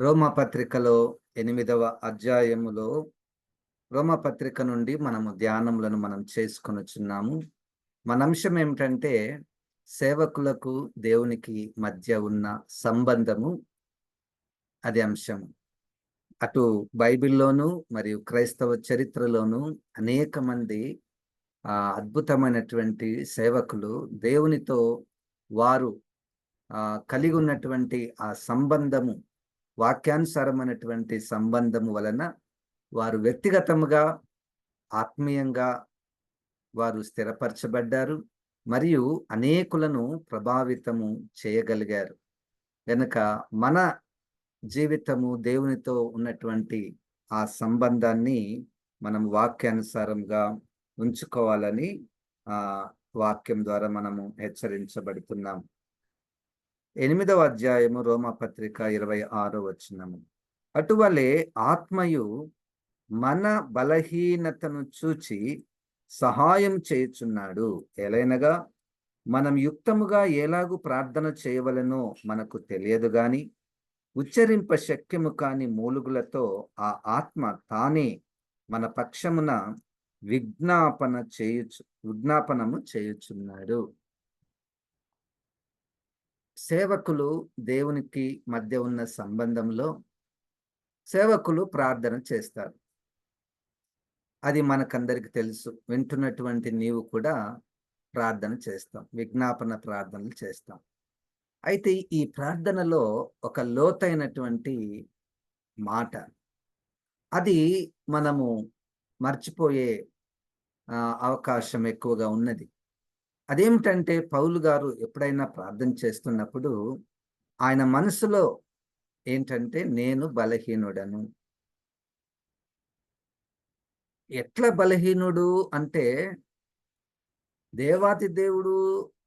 రోమపత్రికలో ఎనిమిదవ అధ్యాయములో రోమపత్రిక నుండి మనము ధ్యానములను మనం చేసుకొనిచున్నాము. మన అంశం ఏమిటంటే సేవకులకు దేవునికి మధ్య ఉన్న సంబంధము అది అంశం అటు బైబిల్లోనూ మరియు క్రైస్తవ చరిత్రలోనూ అనేక మంది అద్భుతమైనటువంటి సేవకులు దేవునితో వారు కలిగి ఉన్నటువంటి ఆ సంబంధము వాక్యానుసారమైనటువంటి సంబంధము వలన వారు వ్యక్తిగతముగా ఆత్మీయంగా వారు స్థిరపరచబడ్డారు మరియు అనేకులను ప్రభావితము చేయగలిగారు. కనుక మన జీవితము దేవునితో ఉన్నటువంటి ఆ సంబంధాన్ని మనం వాక్యానుసారంగా ఉంచుకోవాలని ఆ వాక్యం ద్వారా మనము హెచ్చరించబడుతున్నాం. ఎనిమిదవ అధ్యాయము రోమపత్రిక ఇరవై ఆరో వచ్చినము అటువలే ఆత్మయు మన బలహీనతను చూచి సహాయం చేయుచున్నాడు. ఎలైనగా మనం యుక్తముగా ఎలాగూ ప్రార్థన చేయవలనో మనకు తెలియదు గాని ఉచ్చరింప శక్యము కాని మూలుగులతో ఆ ఆత్మ తానే మన పక్షమున విజ్ఞాపన చేయుచు విజ్ఞాపనము చేయుచున్నాడు. సేవకులు దేవునికి మధ్య ఉన్న సంబంధంలో సేవకులు ప్రార్థన చేస్తారు. అది మనకందరికి తెలుసు. వింటున్నటువంటి నీవు కూడా ప్రార్థన చేస్తాం. విజ్ఞాపన ప్రార్థనలు చేస్తాం. అయితే ఈ ప్రార్థనలో ఒక లోతైనటువంటి మాట. అది మనము మర్చిపోయే అవకాశం ఎక్కువగా ఉన్నది. అదేమిటంటే పౌలు గారు ఎప్పుడైనా ప్రార్థన చేస్తున్నప్పుడు ఆయన మనసులో ఏంటంటే నేను బలహీనుడను. ఎట్లా బలహీనుడు అంటే దేవాతి దేవుడు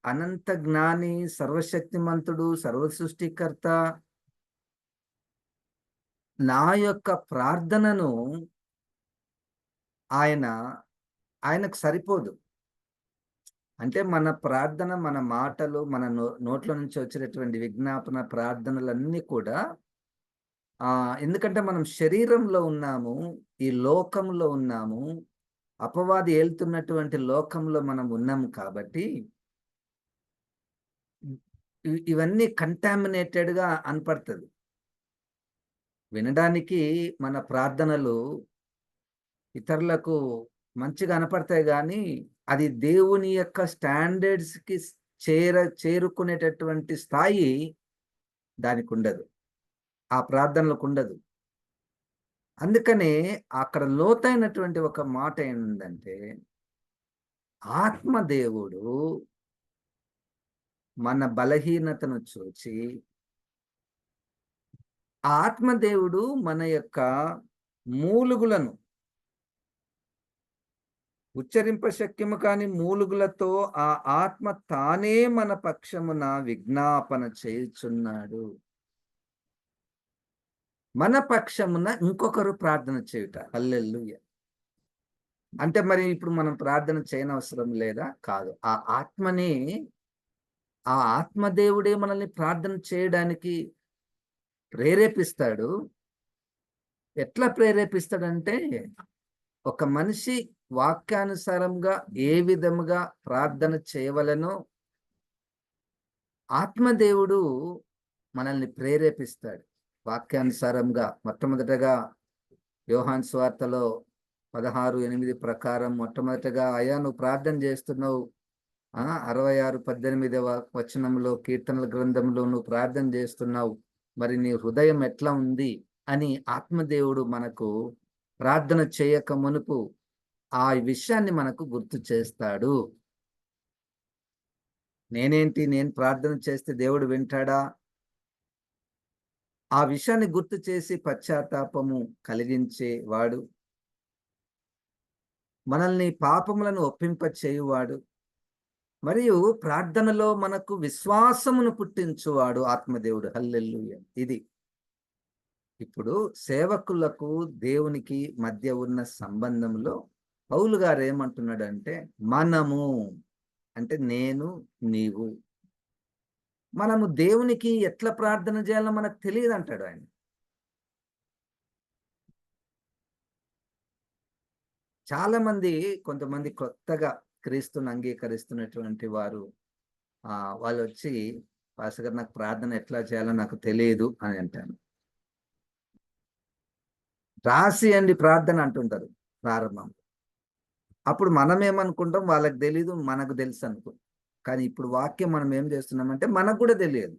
అనంత జ్ఞాని సర్వశక్తిమంతుడు సర్వ సృష్టికర్త నా యొక్క ప్రార్థనను ఆయన ఆయనకు సరిపోదు. అంటే మన ప్రార్థన మన మాటలు మన నో నోట్ల నుంచి వచ్చేటటువంటి విజ్ఞాపన ప్రార్థనలన్నీ కూడా ఆ ఎందుకంటే మనం శరీరంలో ఉన్నాము ఈ లోకంలో ఉన్నాము అపవాది ఏళ్తున్నటువంటి లోకంలో మనం ఉన్నాము కాబట్టి ఇవన్నీ కంటామినేటెడ్గా అనపడుతుంది. వినడానికి మన ప్రార్థనలు ఇతరులకు మంచిగా అనపడతాయి కానీ అది దేవుని యొక్క స్టాండర్డ్స్కి చేర చేరుకునేటటువంటి స్థాయి దానికి ఉండదు ఆ ప్రార్థనలకు ఉండదు అందుకనే అక్కడ లోతైనటువంటి ఒక మాట ఏంటంటే ఆత్మదేవుడు మన బలహీనతను చూచి ఆత్మదేవుడు మన యొక్క మూలుగులను ఉచ్చరింప శక్యము కాని మూలుగులతో ఆ ఆత్మ తానే మన పక్షమున విజ్ఞాపన చేయుచున్నాడు. మన పక్షమున ఇంకొకరు ప్రార్థన చేయుట. అల్లెల్లుయ్య అంటే మరి ఇప్పుడు మనం ప్రార్థన చేయనవసరం లేదా? కాదు. ఆ ఆత్మని ఆ ఆత్మదేవుడే మనల్ని ప్రార్థన చేయడానికి ప్రేరేపిస్తాడు. ఎట్లా ప్రేరేపిస్తాడంటే ఒక మనిషి వాక్యానుసారంగా ఏ విధముగా ప్రార్థన చేయవలనో ఆత్మదేవుడు మనల్ని ప్రేరేపిస్తాడు. వాక్యానుసారంగా మొట్టమొదటగా యోహాన్ స్వార్తలో పదహారు ఎనిమిది ప్రకారం మొట్టమొదటగా అయా నువ్వు ప్రార్థన చేస్తున్నావు. అరవై ఆరు పద్దెనిమిదవ వచనంలో కీర్తనల గ్రంథంలో నువ్వు ప్రార్థన చేస్తున్నావు. మరి నీ హృదయం ఎట్లా ఉంది అని ఆత్మదేవుడు మనకు ప్రార్థన చేయక మునుపు ఆ విషయాన్ని మనకు గుర్తు చేస్తాడు. నేనేంటి? నేను ప్రార్థన చేస్తే దేవుడు వింటాడా? ఆ విషయాన్ని గుర్తు చేసి పశ్చాత్తాపము కలిగించేవాడు మనల్ని పాపములను ఒప్పింప చేయువాడు. మరియు ప్రార్థనలో మనకు విశ్వాసమును పుట్టించువాడు ఆత్మదేవుడు. హల్లెల్లు ఇది. ఇప్పుడు సేవకులకు దేవునికి మధ్య ఉన్న సంబంధంలో పౌలు గారు ఏమంటున్నాడంటే మనము అంటే నేను నీవు. మనము దేవునికి ఎట్లా ప్రార్థన చేయాలో మనకు తెలియదు అంటాడు ఆయన. చాలా మంది కొంతమంది కొత్తగా క్రీస్తుని అంగీకరిస్తున్నటువంటి వారు వాళ్ళు వచ్చి పాసగారు నాకు ప్రార్థన ఎట్లా చేయాలో నాకు తెలియదు అని అంటాను రాసి అండి ప్రార్థన అంటుంటారు ప్రారంభం అప్పుడు మనం ఏమనుకుంటాం వాళ్ళకి తెలియదు మనకు తెలుసు అనుకో కానీ ఇప్పుడు వాక్యం మనం ఏం చేస్తున్నామంటే మనకు కూడా తెలియదు.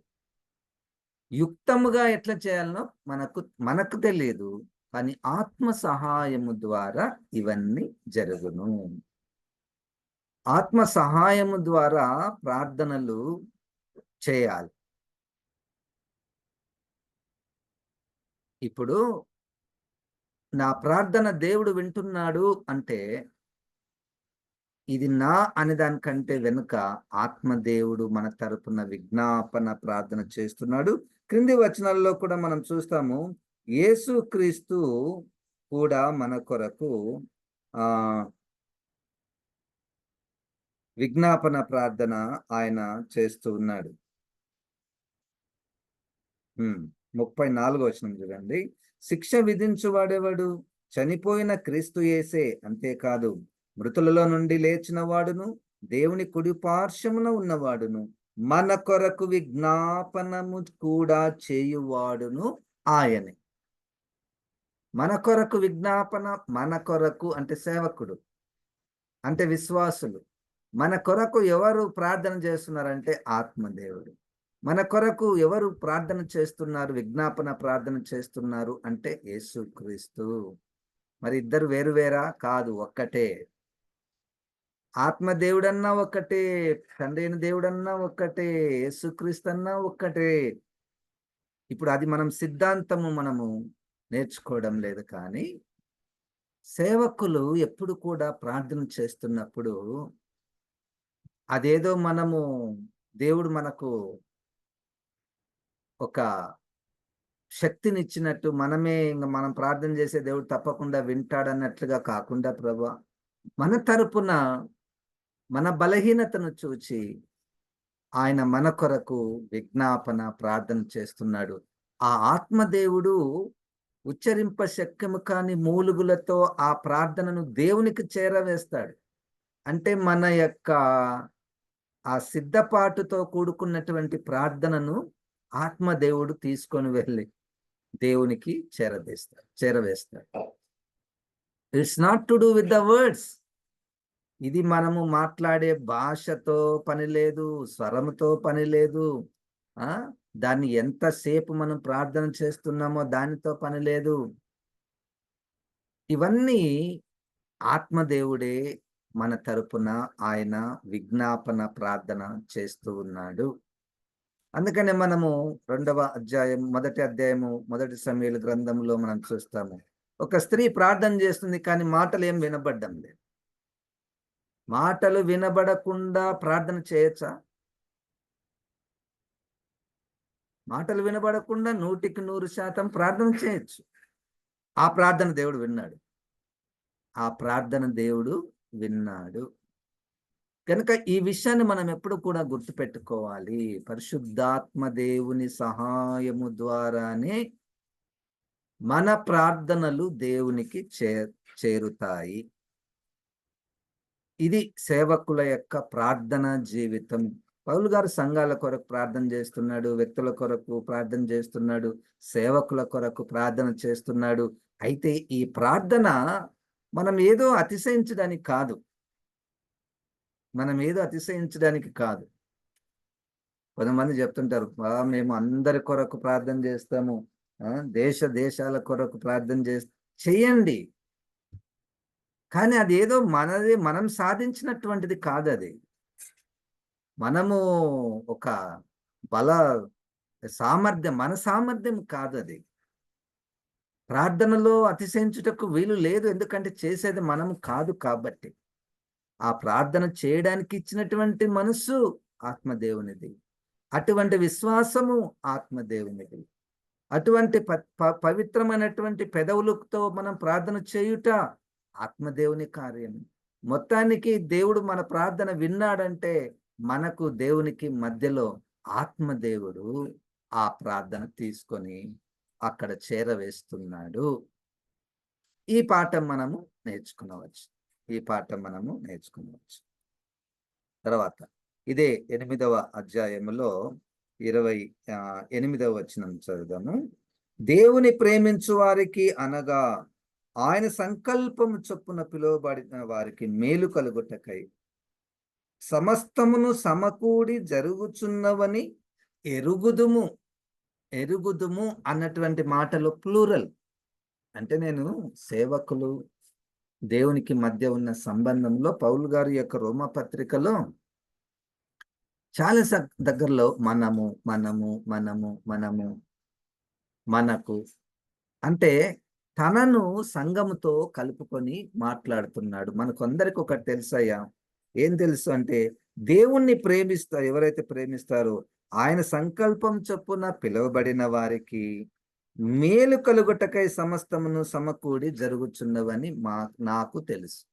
యుక్తముగా ఎట్లా చేయాలనో మనకు మనకు తెలియదు. కానీ ఆత్మ సహాయము ద్వారా ఇవన్నీ జరుగును. ఆత్మ సహాయము ద్వారా ప్రార్థనలు చేయాలి. ఇప్పుడు నా ప్రార్థన దేవుడు వింటున్నాడు అంటే ఇది నా అనే దానికంటే వెనుక ఆత్మదేవుడు మన తరపున విజ్ఞాపన ప్రార్థన చేస్తున్నాడు. క్రింది వచనాల్లో కూడా మనం చూస్తాము యేసు క్రీస్తు కూడా మన కొరకు ఆ విజ్ఞాపన ప్రార్థన ఆయన చేస్తూ ఉన్నాడు. ముప్పై నాలుగో వచనం చూడండి. శిక్ష విధించువాడేవాడు? చనిపోయిన క్రీస్తు యేసే అంతేకాదు మృతులలో నుండి లేచిన వాడును దేవుని కుడి పార్శ్వమున ఉన్నవాడును మన కొరకు విజ్ఞాపనము కూడా చేయువాడును ఆయనే. మన కొరకు విజ్ఞాపన మన కొరకు అంటే సేవకుడు అంటే విశ్వాసులు. మన కొరకు ఎవరు ప్రార్థన చేస్తున్నారంటే ఆత్మదేవుడు. మన కొరకు ఎవరు ప్రార్థన చేస్తున్నారు విజ్ఞాపన ప్రార్థన చేస్తున్నారు అంటే యేసుక్రీస్తు. మరి ఇద్దరు వేరు వేరా? కాదు ఒక్కటే. ఆత్మదేవుడన్నా ఒక్కటే తండ్రి అయిన దేవుడన్నా ఒక్కటే యేసుక్రీస్తు అన్నా ఒక్కటే. ఇప్పుడు అది మనం సిద్ధాంతము మనము నేర్చుకోవడం లేదు కానీ సేవకులు ఎప్పుడు కూడా ప్రార్థన చేస్తున్నప్పుడు అదేదో మనము దేవుడు మనకు ఒక శక్తినిచ్చినట్టు మనమే ఇంకా మనం ప్రార్థన చేసే దేవుడు తప్పకుండా వింటాడన్నట్లుగా కాకుండా ప్రభా మన తరపున మన బలహీనతను చూచి ఆయన మన కొరకు విజ్ఞాపన ప్రార్థన చేస్తున్నాడు. ఆ ఆత్మదేవుడు ఉచ్చరింప శక్యము కాని మూలుగులతో ఆ ప్రార్థనను దేవునికి చేరవేస్తాడు. అంటే మన యొక్క ఆ సిద్ధపాటుతో కూడుకున్నటువంటి ప్రార్థనను ఆత్మదేవుడు తీసుకొని వెళ్ళి దేవునికి చేరవేస్తాడు చేరవేస్తాడు. It's not to do with the words ఇది మనము మాట్లాడే భాషతో పని లేదు స్వరంతో పని లేదు ఆ? దాన్ని ఎంతసేపు మనం ప్రార్థన చేస్తున్నామో దానితో పని లేదు. ఇవన్నీ ఆత్మదేవుడే మన తరపున ఆయన విజ్ఞాపన ప్రార్థన చేస్తూ ఉన్నాడు. అందుకనే మనము రెండవ అధ్యాయం మొదటి అధ్యాయము మొదటి సమయాల గ్రంథంలో మనం చూస్తాము. ఒక స్త్రీ ప్రార్థన చేస్తుంది కానీ మాటలు ఏం వినబడ్డం లేదు. మాటలు వినబడకుండా ప్రార్థన చేయొచ్చా? మాటలు వినబడకుండా నూటికి నూరు శాతం ప్రార్థన చేయొచ్చు. ఆ ప్రార్థన దేవుడు విన్నాడు. ఆ ప్రార్థన దేవుడు విన్నాడు. కనుక ఈ విషయాన్ని మనం ఎప్పుడు కూడా గుర్తుపెట్టుకోవాలి. పరిశుద్ధాత్మ దేవుని సహాయము ద్వారానే మన ప్రార్థనలు దేవునికి చే చేరుతాయి. ఇది సేవకుల యొక్క ప్రార్థన జీవితం. పౌలు గారు సంఘాల కొరకు ప్రార్థన చేస్తున్నాడు వ్యక్తుల కొరకు ప్రార్థన చేస్తున్నాడు సేవకుల కొరకు ప్రార్థన చేస్తున్నాడు. అయితే ఈ ప్రార్థన మనం ఏదో అతిశయించడానికి కాదు. మనం ఏదో అతిశయించడానికి కాదు. కొంతమంది చెప్తుంటారు మేము అందరి కొరకు ప్రార్థన చేస్తాము దేశ దేశాల కొరకు ప్రార్థన చేస్తాం చేయండి కానీ అది ఏదో మనది మనం సాధించినటువంటిది కాదు అది మనము ఒక బల సామర్థ్యం మన సామర్థ్యం కాదు అది ప్రార్థనలో అతిశయించుటకు వీలు లేదు ఎందుకంటే చేసేది మనము కాదు కాబట్టి. ఆ ప్రార్థన చేయడానికి ఇచ్చినటువంటి మనస్సు ఆత్మదేవునిది. అటువంటి విశ్వాసము ఆత్మదేవునిది. అటువంటి పవిత్రమైనటువంటి పెదవులతో మనం ప్రార్థన చేయుట ఆత్మదేవుని కార్యం. మొత్తానికి దేవుడు మన ప్రార్థన విన్నాడంటే మనకు దేవునికి మధ్యలో ఆత్మదేవుడు ఆ ప్రార్థన తీసుకొని అక్కడ చేరవేస్తున్నాడు. ఈ పాఠం మనము నేర్చుకునవచ్చు. ఈ పాఠం మనము నేర్చుకోవచ్చు తర్వాత ఇదే ఎనిమిదవ అధ్యాయములో ఇరవై ఎనిమిదవ వచనం చదువుదాము. దేవుని ప్రేమించు వారికి అనగా ఆయన సంకల్పము చొప్పున పిలువబడిన వారికి మేలు కలుగుటకై సమస్తమును సమకూడి జరుగుచున్నవని ఎరుగుదుము ఎరుగుదుము అన్నటువంటి మాటలు ప్లూరల్. అంటే నేను సేవకులు దేవునికి మధ్య ఉన్న సంబంధంలో పౌలు గారి యొక్క రోమ పత్రికలో చాలా దగ్గరలో మనము మనము మనము మనము మనకు అంటే తనను సంఘముతో కలుపుకొని మాట్లాడుతున్నాడు. మనకందరికి ఒకటి తెలుసయ్యా ఏం తెలుసు అంటే దేవుణ్ణి ప్రేమిస్తారు ఎవరైతే ప్రేమిస్తారో ఆయన సంకల్పం చొప్పున పిలువబడిన వారికి మేలు కలుగుటకై సమస్తమును సమకూడి జరుగుచున్నవని మా నాకు తెలుసు.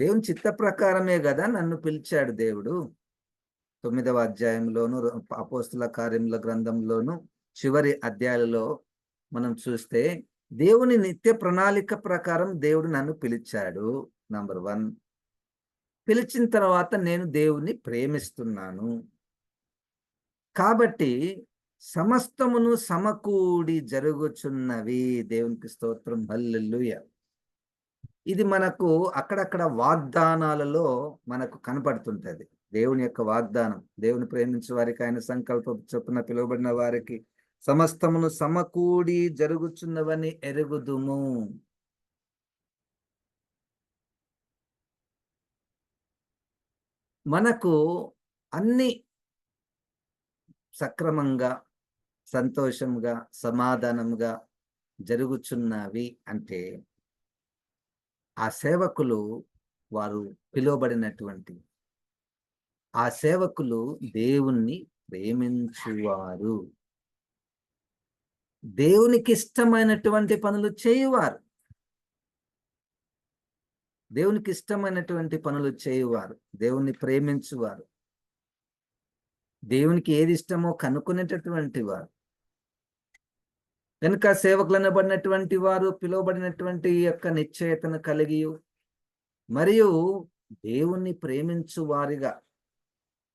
దేవుని చిత్త ప్రకారమే కదా నన్ను పిలిచాడు దేవుడు. తొమ్మిదవ అధ్యాయంలోను అపోస్తుల కార్యముల గ్రంథంలోను చివరి అధ్యాయంలో మనం చూస్తే దేవుని నిత్య ప్రణాళిక ప్రకారం దేవుడు నన్ను పిలిచాడు నంబర్ వన్. పిలిచిన తర్వాత నేను దేవుని ప్రేమిస్తున్నాను. కాబట్టి సమస్తమును సమకూడి జరుగుచున్నవి. దేవునికి స్తోత్రం. హల్లెలూయ. ఇది మనకు అక్కడక్కడ వాగ్దానాలలో మనకు కనపడుతుంటది. దేవుని యొక్క వాగ్దానం. దేవుని ప్రేమించే వారికి ఆయన సంకల్ప చొప్పున పిలువబడిన వారికి సమస్తమును సమకూడి జరుగుచున్నవని ఎరుగుదుము. మనకు అన్ని సక్రమంగా సంతోషంగా సమాధానంగా జరుగుచున్నవి అంటే ఆ సేవకులు వారు పిలువబడినటువంటి ఆ సేవకులు దేవుణ్ణి ప్రేమించువారు. దేవునికి ఇష్టమైనటువంటి పనులు చేయువారు. దేవునికి ఇష్టమైనటువంటి పనులు చేయువారు. దేవుణ్ణి ప్రేమించువారు. దేవునికి ఏది ఇష్టమో కనుక్కునేటటువంటి వారు. కనుక సేవకులు అనబడినటువంటి వారు పిలువబడినటువంటి యొక్క నిశ్చయతను కలిగి మరియు దేవుణ్ణి ప్రేమించు వారిగా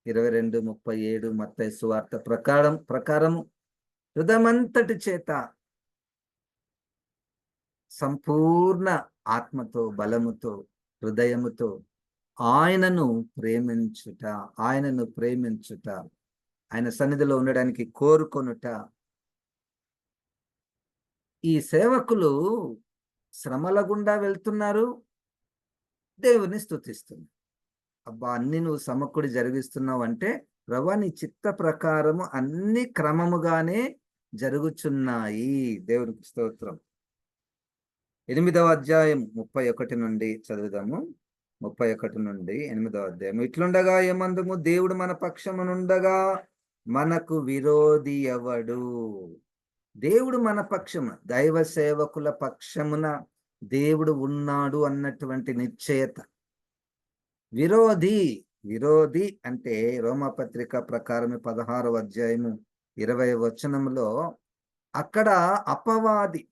ఇరవై రెండు ముప్పై ఏడు మత్తైసు సువార్త ప్రకారం ప్రకారము హృదయమంతటి చేత సంపూర్ణ ఆత్మతో బలముతో హృదయముతో ఆయనను ప్రేమించుట ఆయనను ప్రేమించుట ఆయన సన్నిధిలో ఉండడానికి కోరుకొనుట ఈ సేవకులు శ్రమల గుండా వెళ్తున్నారు. దేవుని స్థుతిస్తున్నారు అబ్బా అన్ని నువ్వు సమకుడి జరిగిస్తున్నావు అంటే ప్రభా నీ చిత్త ప్రకారము అన్ని క్రమముగానే జరుగుచున్నాయి. దేవునికి స్తోత్రం. ఎనిమిదవ అధ్యాయం ముప్పై ఒకటి నుండి చదువుదాము. ముప్పై ఒకటి నుండి ఎనిమిదవ అధ్యాయం. ఇట్లుండగా ఏమందుము? దేవుడు మన పక్షమునుండగా మనకు విరోధి ఎవడు? దేవుడు మన పక్షము దైవ సేవకుల పక్షమున దేవుడు ఉన్నాడు అన్నటువంటి నిశ్చయత. విరోధి విరోధి అంటే రోమపత్రిక ప్రకారం పదహారవ అధ్యాయము ఇరవై వచనంలో అక్కడ అపవాది.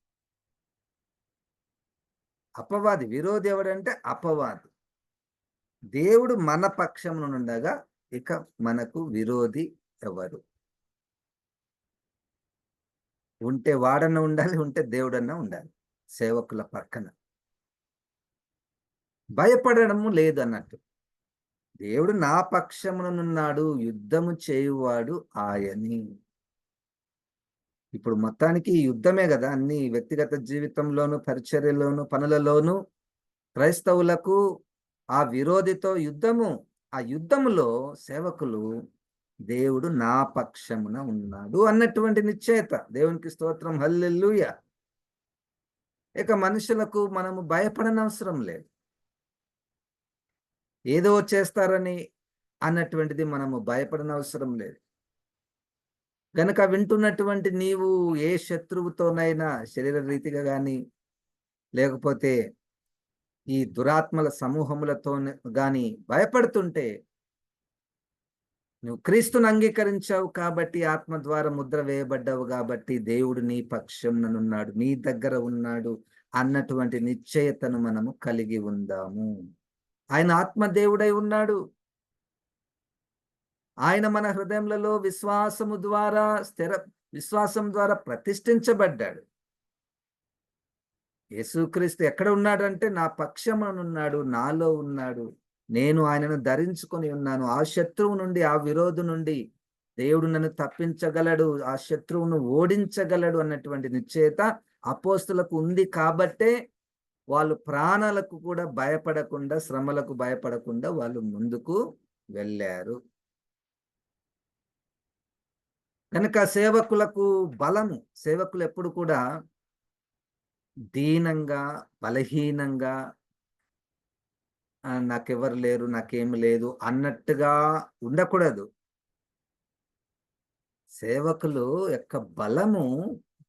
అపవాది విరోధి ఎవడంటే అపవాది. దేవుడు మన పక్షమునుండగా ఇక మనకు విరోధి ఎవరు? ఉంటే వాడన్న ఉండాలి ఉంటే దేవుడన్నా ఉండాలి సేవకుల పక్కన. భయపడడము లేదు అన్నట్టు దేవుడు నా పక్షమునున్నాడు యుద్ధము చేయువాడు ఆయని. ఇప్పుడు మొత్తానికి యుద్ధమే కదా. అన్ని వ్యక్తిగత జీవితంలోను పరిచర్యలోను పనులలోను క్రైస్తవులకు ఆ విరోధితో యుద్ధము. ఆ యుద్ధములో సేవకులు దేవుడు నా పక్షమున ఉన్నాడు అన్నటువంటి నిశ్చేత. దేవునికి స్తోత్రం. హల్లెల్లుయ ఇక మనుషులకు మనము భయపడనవసరం లేదు. ఏదో చేస్తారని అన్నటువంటిది మనము భయపడనవసరం లేదు. గనక వింటున్నటువంటి నీవు ఏ శత్రువుతోనైనా శరీర రీతిగా కానీ లేకపోతే ఈ దురాత్మల సమూహములతో గాని భయపడుతుంటే నువ్వు క్రీస్తును అంగీకరించావు కాబట్టి ఆత్మ ద్వారా ముద్ర వేయబడ్డావు కాబట్టి దేవుడు నీ పక్షంననున్నాడు నీ దగ్గర ఉన్నాడు అన్నటువంటి నిశ్చయతను మనము కలిగి ఉందాము. ఆయన ఆత్మదేవుడై ఉన్నాడు. ఆయన మన హృదయంలో విశ్వాసము ద్వారా స్థిర విశ్వాసం ద్వారా ప్రతిష్ఠించబడ్డాడు. యేసుక్రీస్తు ఎక్కడ ఉన్నాడంటే నా పక్షమనున్నాడు నాలో ఉన్నాడు. నేను ఆయనను ధరించుకొని ఉన్నాను. ఆ శత్రువు నుండి ఆ విరోధు నుండి దేవుడు నన్ను తప్పించగలడు ఆ శత్రువును ఓడించగలడు అన్నటువంటి నిశ్చేత అపోస్తులకు ఉంది కాబట్టే వాళ్ళు ప్రాణాలకు కూడా భయపడకుండా శ్రమలకు భయపడకుండా వాళ్ళు ముందుకు వెళ్ళారు. కనుక సేవకులకు బలము సేవకులు ఎప్పుడు కూడా దీనంగా బలహీనంగా నాకెవరు లేరు నాకేమి లేదు అన్నట్టుగా ఉండకూడదు. సేవకులు యొక్క బలము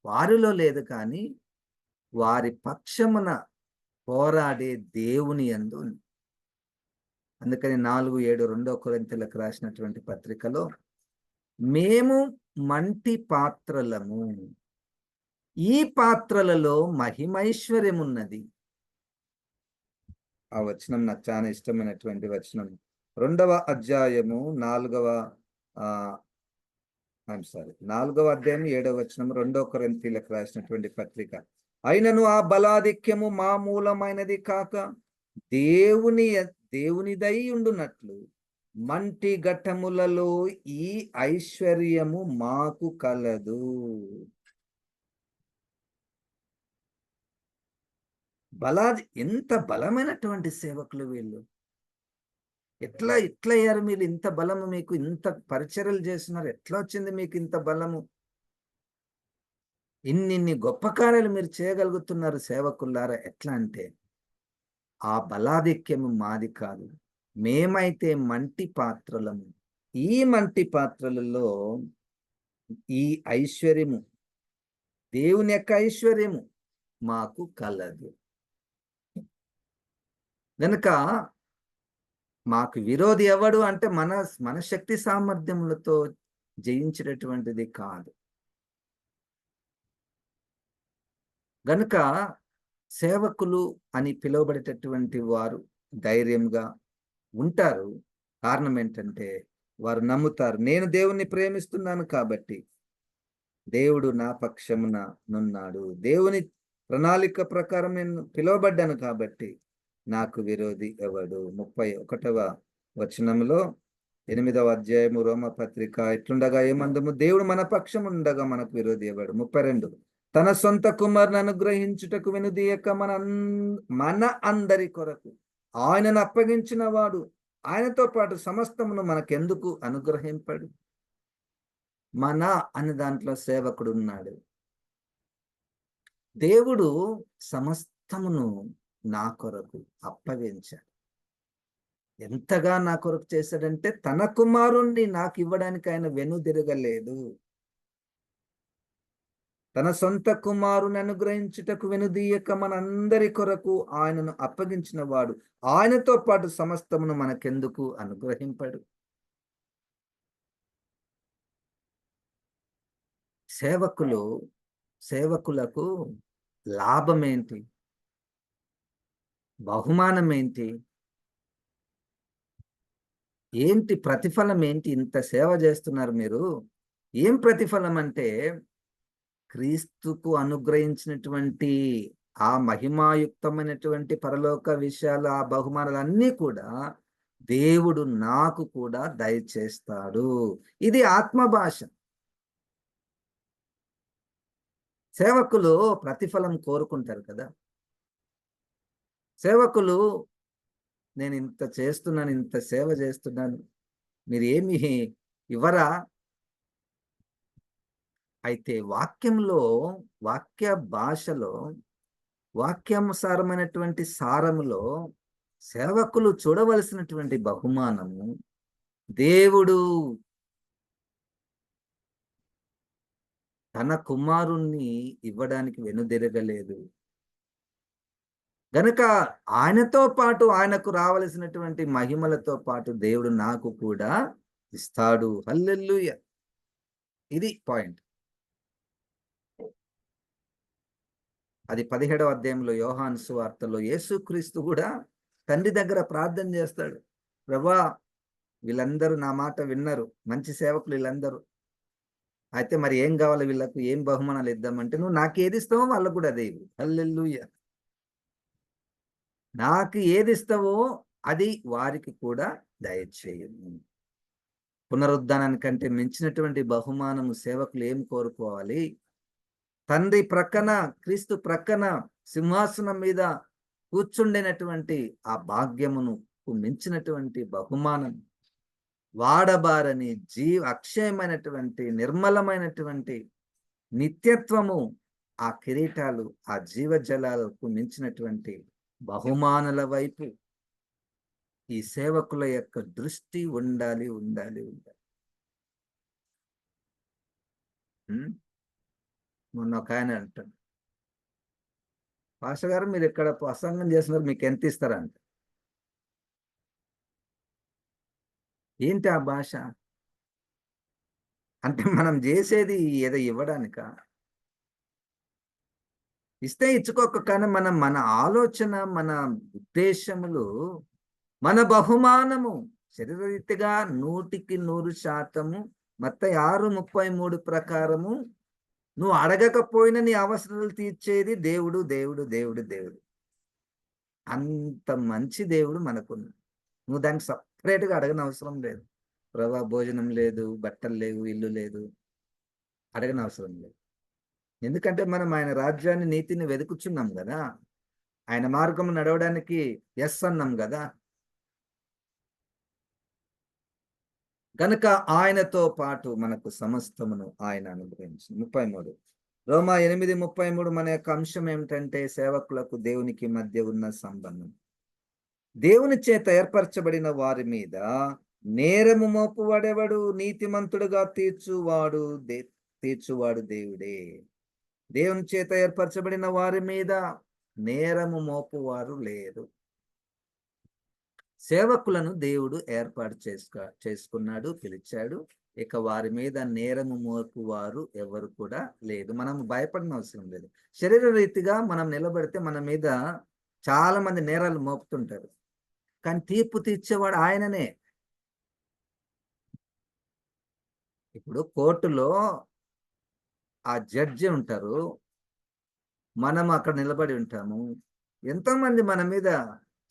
వారిలో లేదు కానీ వారి పక్షమున పోరాడే దేవుని అందు అందుకని నాలుగు ఏడు రెండో కొరింతలకు రాసినటువంటి పత్రికలో మేము మంటి పాత్రలము. ఈ పాత్రలలో మహిమైశ్వర్యమున్నది ఆ వచనం నాకు చాలా ఇష్టమైనటువంటి వచనం. రెండవ అధ్యాయము నాలుగవ ఆ సారీ నాలుగవ అధ్యాయం ఏడవ వచనం రెండవ కొరంతీలకు రాసినటువంటి పత్రిక. అయినను ఆ బలాధిక్యము మా మూలమైనది కాక దేవుని దేవునిదై ఉండునట్లు మంటి ఘట్టములలో ఈ ఐశ్వర్యము మాకు కలదు. బలాది ఎంత బలమైనటువంటి సేవకులు వీళ్ళు. ఎట్లా ఎట్లా అయ్యారు మీరు ఇంత బలము మీకు ఇంత పరిచర్యలు చేస్తున్నారు? ఎట్లా వచ్చింది మీకు ఇంత బలము? ఇన్నిన్ని గొప్ప కార్యాలు మీరు చేయగలుగుతున్నారు సేవకుల్లారా ఎట్లా అంటే ఆ బలాధిక్యము మాది కాదు. మేమైతే మంటి పాత్రలము. ఈ మంటి పాత్రలలో ఈ ఐశ్వర్యము దేవుని యొక్క ఐశ్వర్యము మాకు కలదు. గనుక మాకు విరోధి ఎవడు అంటే మన మన శక్తి సామర్థ్యములతో జయించినటువంటిది కాదు. గనుక సేవకులు అని పిలువబడేటటువంటి వారు ధైర్యంగా ఉంటారు. కారణం ఏంటంటే వారు నమ్ముతారు. నేను దేవుణ్ణి ప్రేమిస్తున్నాను కాబట్టి దేవుడు నా పక్షమున నున్నాడు. దేవుని ప్రణాళిక ప్రకారం నేను పిలువబడ్డాను కాబట్టి నాకు విరోధి ఎవడు? ముప్పై ఒకటవ వచనంలో ఎనిమిదవ అధ్యాయము రోమ పత్రిక ఎట్లుండగా? ఏమందము? దేవుడు మన పక్షం ఉండగా మనకు విరోధి ఎవడు? ముప్పై రెండు. తన సొంత కుమారుని అనుగ్రహించుటకు వెనుదీయక మన మన అందరి కొరకు ఆయనను అప్పగించిన వాడు ఆయనతో పాటు సమస్తమును మనకెందుకు అనుగ్రహింపడు? మన అనే దాంట్లో సేవకుడు ఉన్నాడు. దేవుడు సమస్తమును నా కొరకు అప్పగించాడు. ఎంతగా నా కొరకు చేశాడంటే తన కుమారుణ్ణి నాకు ఇవ్వడానికి ఆయన వెనుదిరగలేదు. తన సొంత కుమారుని అనుగ్రహించుటకు వెనుదీయక మనందరి కొరకు ఆయనను అప్పగించిన వాడు ఆయనతో పాటు సమస్తమును మనకెందుకు? అనుగ్రహింపడు. సేవకులు సేవకులకు లాభం ఏంటి బహుమానం ఏంటి ఏంటి ప్రతిఫలం ఏంటి ఇంత సేవ చేస్తున్నారు మీరు. ఏం ప్రతిఫలం అంటే క్రీస్తుకు అనుగ్రహించినటువంటి ఆ మహిమాయుక్తమైనటువంటి పరలోక విషయాలు ఆ బహుమానాలన్నీ కూడా దేవుడు నాకు కూడా దయచేస్తాడు. ఇది ఆత్మ భాష. సేవకులు ప్రతిఫలం కోరుకుంటారు కదా. సేవకులు నేను ఇంత చేస్తున్నాను ఇంత సేవ చేస్తున్నాను మీరు ఏమి ఇవ్వరా? అయితే వాక్యంలో వాక్య భాషలో వాక్యానుసారమైనటువంటి సారములో సేవకులు చూడవలసినటువంటి బహుమానము దేవుడు. తన కుమారుణ్ణి ఇవ్వడానికి వెనుదిరగలేదు. గనక ఆయనతో పాటు ఆయనకు రావలసినటువంటి మహిమలతో పాటు దేవుడు నాకు కూడా ఇస్తాడు. హల్లెల్లుయ ఇది పాయింట్. అది పదిహేడవ అధ్యాయంలో యోహాను సువార్తలో యేసుక్రీస్తు కూడా తండ్రి దగ్గర ప్రార్థన చేస్తాడు. ప్రభా వీళ్ళందరూ నా మాట విన్నారు. మంచి సేవకులు వీళ్ళందరూ. అయితే మరి ఏం కావాలి వీళ్ళకు? ఏం బహుమానాలు ఇద్దామంటే నువ్వు నాకు ఏది ఇస్తావో వాళ్ళకు కూడా అదే అల్లెల్లుయ్య నాకు ఏది ఇస్తావో అది వారికి కూడా దయచేయము పునరుద్ధానానికంటే మించినటువంటి బహుమానము సేవకులు ఏం కోరుకోవాలి? తండ్రి ప్రక్కన క్రీస్తు ప్రక్కన సింహాసనం మీద కూర్చుండినటువంటి ఆ భాగ్యమును మించినటువంటి బహుమానం వాడబారని జీ అక్షయమైనటువంటి నిర్మలమైనటువంటి నిత్యత్వము ఆ కిరీటాలు ఆ జీవజలాలకు మించినటువంటి బహుమానుల వైపు ఈ సేవకుల యొక్క దృష్టి ఉండాలి ఉండాలి ఉండాలి. మొన్న ఒక ఆయన అంటాడు. పాస్టర్ గారు మీరు ఇక్కడ ప్రసంగం చేస్తున్నారు మీకు ఎంత ఇస్తారంట? ఏంటి ఆ భాష? అంటే మనం చేసేది ఏదో ఇవ్వడానిక? ఇస్తే ఇచ్చుకోక కానీ మనం మన ఆలోచన మన ఉద్దేశములు మన బహుమానము శరీరరీతిగా నూటికి నూరు శాతము మొత్తం ఆరు ముప్పై మూడు ప్రకారము నువ్వు అడగకపోయినా నీ అవసరాలు తీర్చేది దేవుడు దేవుడు దేవుడు దేవుడు. అంత మంచి దేవుడు మనకున్నాడు నువ్వు దానికి సపరేట్గా అడగని అవసరం లేదు. ప్రభా భోజనం లేదు బట్టలు లేవు ఇల్లు లేదు. అడగని అవసరం లేదు. ఎందుకంటే మనం ఆయన రాజ్యాన్ని నీతిని వెతుకుచున్నాం కదా. ఆయన మార్గం నడవడానికి ఎస్ అన్నాం కదా. గనుక ఆయనతో పాటు మనకు సమస్తమును ఆయన అనుగ్రహించింది. ముప్పై మూడు. రోమా ఎనిమిది ముప్పై మూడు మన యొక్క అంశం ఏమిటంటే సేవకులకు దేవునికి మధ్య ఉన్న సంబంధం. దేవుని చేత ఏర్పరచబడిన వారి మీద నేరము మోపువాడెవడు? నీతిమంతుడుగా తీర్చువాడు దే తీర్చువాడు దేవుడే. దేవుని చేత ఏర్పరచబడిన వారి మీద నేరము మోపువారు లేరు. సేవకులను దేవుడు ఏర్పాటు చేసుక చేసుకున్నాడు పిలిచాడు. ఇక వారి మీద నేరము మోపు వారు ఎవరు కూడా లేదు. మనం భయపడిన అవసరం లేదు. శరీర రీతిగా మనం నిలబడితే మన మీద చాలా మంది నేరాలు మోపుతుంటారు. కానీ తీర్పు తీర్చేవాడు ఆయననే. ఇప్పుడు కోర్టులో ఆ జడ్జి ఉంటారు. మనం అక్కడ నిలబడి ఉంటాము. ఎంతోమంది మన మీద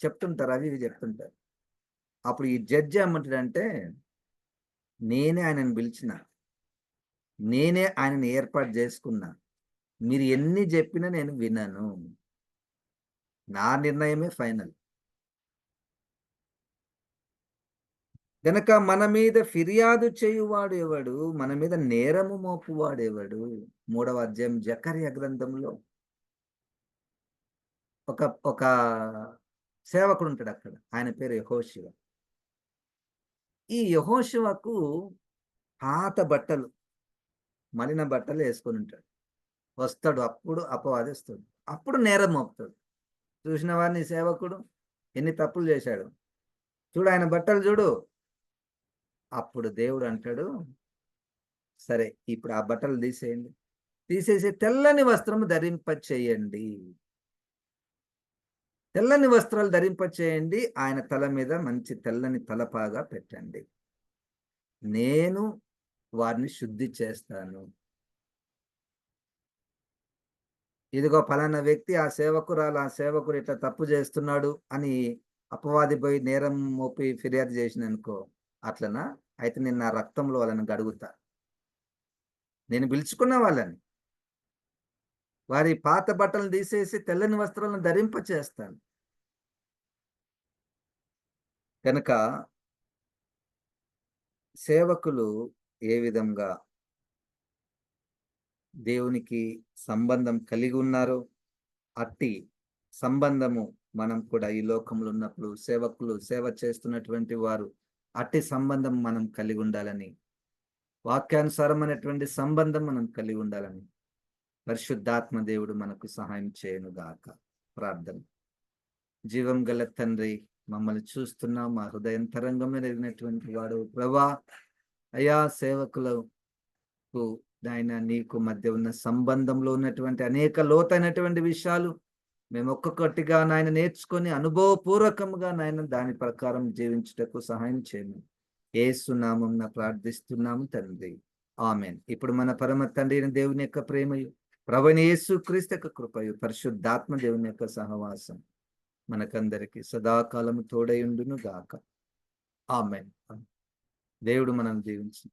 చెప్తుంటారు అవి ఇవి చెప్తుంటారు. అప్పుడు ఈ జడ్జి ఏమంటాడంటే నేనే ఆయనను పిలిచిన నేనే ఆయనను ఏర్పాటు చేసుకున్నా మీరు ఎన్ని చెప్పినా నేను విన్నాను నా నిర్ణయమే ఫైనల్. గనక మన మీద ఫిర్యాదు చేయువాడు ఎవడు మన మీద నేరము మోపువాడు ఎవడు? మూడవ అధ్యాయం జకర్య గ్రంథంలో. ఒక ఒక సేవకుడు ఉంటాడు అక్కడ ఆయన పేరు యహోశివ ఈ యహోశివకు పాత బట్టలు మలిన బట్టలు వేసుకొని ఉంటాడు. వస్తాడు అప్పుడు అపవాదిస్తాడు. అప్పుడు నేరం మోపుతాడు. చూసిన వారిని సేవకుడు ఎన్ని తప్పులు చేశాడు. చూడు ఆయన బట్టలు చూడు. అప్పుడు దేవుడు అంటాడు సరే ఇప్పుడు ఆ బట్టలు తీసేయండి. తీసేసి తెల్లని వస్త్రము ధరింప చేయండి తెల్లని వస్త్రాలు ధరింప చేయండి ఆయన తల మీద మంచి తెల్లని తలపాగా పెట్టండి. నేను వారిని శుద్ధి చేస్తాను. ఇదిగో ఫలానా వ్యక్తి ఆ సేవకురాలు ఆ సేవకుడు ఇట్లా తప్పు చేస్తున్నాడు అని అపవాది పోయి నేరం మోపి ఫిర్యాదు చేసిన అనుకో అట్లనా? అయితే నేను నా రక్తంలో వాళ్ళని గడుగుతా. నేను పిలుచుకున్న వాళ్ళని. వారి పాత బట్టలు తీసేసి తెల్లని వస్త్రాలను ధరింప చేస్తాను కనుక సేవకులు ఏ విధంగా దేవునికి సంబంధం కలిగి ఉన్నారో అట్టి సంబంధము మనం కూడా ఈ లోకంలో ఉన్నప్పుడు సేవకులు సేవ చేస్తున్నటువంటి వారు అట్టి సంబంధం మనం కలిగి ఉండాలని వాక్యానుసారమైనటువంటి సంబంధం మనం కలిగి ఉండాలని పరిశుద్ధాత్మ దేవుడు మనకు సహాయం చేయను గాక. ప్రార్థన. జీవం గల తండ్రి మమ్మల్ని చూస్తున్నా మా హృదయం తరంగమే ఎరిగినటువంటి వాడు ప్రభా. అయా సేవకులకు నాయన నీకు మధ్య ఉన్న సంబంధంలో ఉన్నటువంటి అనేక లోతైనటువంటి విషయాలు మేము ఒక్కొక్కటిగా నాయన నేర్చుకొని అనుభవపూర్వకంగా నాయన దాని ప్రకారం జీవించుటకు సహాయం చేయను. ఏసునామం ప్రార్థిస్తున్నాము తండ్రి. ఆమెన్. ఇప్పుడు మన పరమ తండ్రి అయిన దేవుని యొక్క ప్రేమయు ప్రవణ యేసు క్రీస్తు యొక్క కృపయు పరిశుద్ధాత్మ దేవుని యొక్క సహవాసం మనకందరికి సదాకాలము తోడయుండును గాక. ఆమెన్. దేవుడు మనం జీవించి